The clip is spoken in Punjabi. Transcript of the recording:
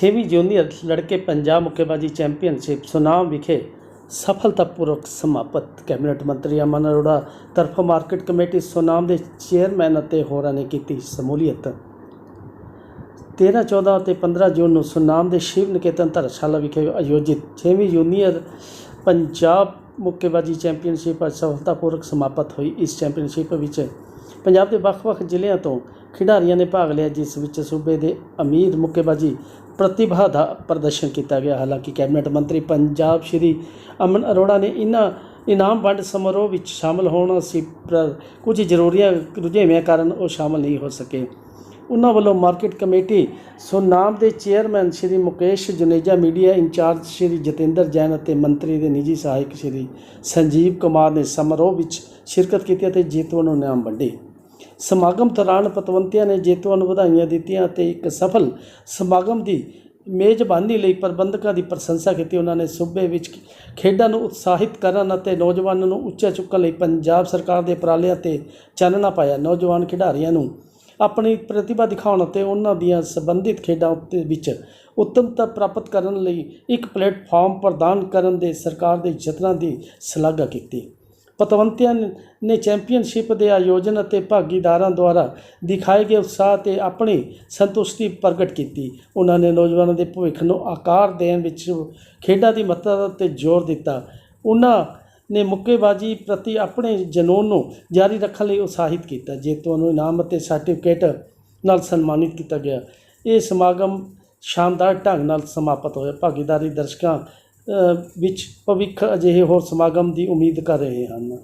ਛੇਵੀਂ ਜੂਨੀਅਰ ਲੜਕੇ ਪੰਜਾਬ ਮੁੱਕੇਬਾਜ਼ੀ ਚੈਂਪੀਅਨਸ਼ਿਪ ਸੁਨਾਮ ਵਿਖੇ ਸਫਲਤਾਪੂਰਵਕ ਸਮਾਪਤ। ਕੈਬਨਿਟ ਮੰਤਰੀ ਅਮਨ ਅਰੋੜਾ ਤਰਫੋਂ ਮਾਰਕੀਟ ਕਮੇਟੀ ਸੁਨਾਮ ਦੇ ਚੇਅਰਮੈਨ ਅਤੇ ਹੋਰਾਂ ਨੇ ਕੀਤੀ ਸਮੂਲੀਅਤ। 13 14 ਅਤੇ 15 ਜੂਨ ਨੂੰ ਸੁਨਾਮ ਦੇ ਸ਼ਿਵ ਨਿਕੇਤਨ ਧਰਮਸ਼ਾਲਾ ਵਿਖੇ ਆਯੋਜਿਤ 6ਵੀਂ ਜੂਨੀਅਰ ਪੰਜਾਬ ਮੁੱਕੇਬਾਜ਼ੀ ਚੈਂਪੀਅਨਸ਼ਿਪ ਅੱਜ ਸਫਲਤਾਪੂਰਵਕ ਸਮਾਪਤ ਹੋਈ। ਇਸ ਚੈਂਪੀਅਨਸ਼ਿਪ ਵਿੱਚ ਪੰਜਾਬ ਦੇ ਵੱਖ-ਵੱਖ ਜ਼ਿਲ੍ਹਿਆਂ ਤੋਂ ਖਿਡਾਰੀਆਂ ਨੇ ਭਾਗ ਲਿਆ, ਜਿਸ ਵਿੱਚ ਸੂਬੇ ਦੇ ਅਮੀਰ ਮੁੱਕੇਬਾਜ਼ੀ ਪ੍ਰਤਿਭਾ ਦਾ ਪ੍ਰਦਰਸ਼ਨ ਕੀਤਾ ਗਿਆ। ਹਾਲਾਂਕਿ ਕੈਬਨਿਟ ਮੰਤਰੀ ਪੰਜਾਬ ਸ਼੍ਰੀ ਅਮਨ ਅਰੋੜਾ ਨੇ ਇਹਨਾਂ ਇਨਾਮ ਵੰਡ ਸਮਾਰੋਹ ਵਿੱਚ ਸ਼ਾਮਲ ਹੋਣਾ ਸੀ, ਪਰ ਕੁਝ ਜ਼ਰੂਰੀਆਂ ਰੁਝੇਵਿਆਂ ਕਾਰਨ ਉਹ ਸ਼ਾਮਲ ਨਹੀਂ ਹੋ ਸਕੇ। ਉਹਨਾਂ ਵੱਲੋਂ ਮਾਰਕੀਟ ਕਮੇਟੀ ਸੁਨਾਮ ਦੇ chairman Shri Mukesh Juneja, media incharge Shri Jatinder Jain ਅਤੇ ਮੰਤਰੀ ਦੇ ਨਿੱਜੀ ਸਹਾਇਕ ਸ਼੍ਰੀ ਸੰਜੀਵ ਕੁਮਾਰ ਨੇ ਸਮਾਰੋਹ ਵਿੱਚ ਸ਼ਿਰਕਤ ਕੀਤੀ ਅਤੇ ਜੇਤੂਆਂ ਨੂੰ ਇਨਾਮ ਵੰਡੇ। ਸਮਾਗਮ ਦੌਰਾਨ ਪਤਵੰਤਿਆਂ ਨੇ ਜੇਤੂਆਂ ਨੂੰ ਵਧਾਈਆਂ ਦਿੱਤੀਆਂ ਅਤੇ ਇੱਕ ਸਫਲ ਸਮਾਗਮ ਦੀ ਮੇਜ਼ਬਾਨੀ ਲਈ ਪ੍ਰਬੰਧਕਾਂ ਦੀ ਪ੍ਰਸ਼ੰਸਾ ਕੀਤੀ। ਉਹਨਾਂ ਨੇ ਸੂਬੇ ਵਿੱਚ ਖੇਡਾਂ ਨੂੰ ਉਤਸ਼ਾਹਿਤ ਕਰਨ ਅਤੇ ਨੌਜਵਾਨਾਂ ਨੂੰ ਉੱਚਾ ਚੁੱਕਣ ਲਈ ਪੰਜਾਬ ਸਰਕਾਰ ਦੇ ਉਪਰਾਲਿਆਂ ਤੇ ਚਾਨਣਾ ਪਾਇਆ। ਨੌਜਵਾਨ ਖਿਡਾਰੀਆਂ ਨੂੰ ਆਪਣੀ ਪ੍ਰਤਿਭਾ ਦਿਖਾਉਣ ਅਤੇ ਉਹਨਾਂ ਦੀਆਂ ਸੰਬੰਧਿਤ ਖੇਡਾਂ ਉੱਤੇ ਵਿੱਚ ਉੱਤਮਤਾ ਪ੍ਰਾਪਤ ਕਰਨ ਲਈ ਇੱਕ ਪਲੇਟਫਾਰਮ ਪ੍ਰਦਾਨ ਕਰਨ ਦੇ ਸਰਕਾਰ ਦੇ ਯਤਨਾਂ ਦੀ ਸ਼ਲਾਘਾ ਕੀਤੀ। ਪਤਵੰਤਿਆਂ ਨੇ ਚੈਂਪੀਅਨਸ਼ਿਪ ਦੇ ਆਯੋਜਨ ਅਤੇ ਭਾਗੀਦਾਰਾਂ ਦੁਆਰਾ ਦਿਖਾਏ ਗਏ ਉਤਸ਼ਾਹ ਤੇ ਆਪਣੀ ਸੰਤੁਸ਼ਟੀ ਪ੍ਰਗਟ ਕੀਤੀ। ਉਹਨਾਂ ਨੇ ਨੌਜਵਾਨਾਂ ਦੇ ਭਵਿੱਖ ਨੂੰ ਆਕਾਰ ਦੇਣ ਵਿੱਚ ਖੇਡਾਂ ਦੀ ਮਹੱਤਤਾ ਤੇ ਜ਼ੋਰ ਦਿੱਤਾ। ਉਹਨਾਂ ਨੇ ਮੁੱਕੇਬਾਜ਼ੀ ਪ੍ਰਤੀ ਆਪਣੇ ਜਨੂੰਨ ਨੂੰ ਜਾਰੀ ਰੱਖਣ ਲਈ ਉਤਸ਼ਾਹਿਤ ਕੀਤਾ ਜੇਤੂਆਂ ਨੂੰ ਇਨਾਮ ਅਤੇ ਸਰਟੀਫਿਕੇਟ ਨਾਲ ਸਨਮਾਨਿਤ ਕੀਤਾ ਗਿਆ। ਇਹ ਸਮਾਗਮ ਸ਼ਾਨਦਾਰ ਢੰਗ ਨਾਲ ਸਮਾਪਤ ਹੋਇਆ। ਭਾਗੀਦਾਰੀ ਦਰਸ਼ਕਾਂ ਵਿੱਚ ਭਵਿੱਖ ਅਜਿਹੇ ਹੋਰ ਸਮਾਗਮ ਦੀ ਉਮੀਦ ਕਰ ਰਹੇ ਹਨ।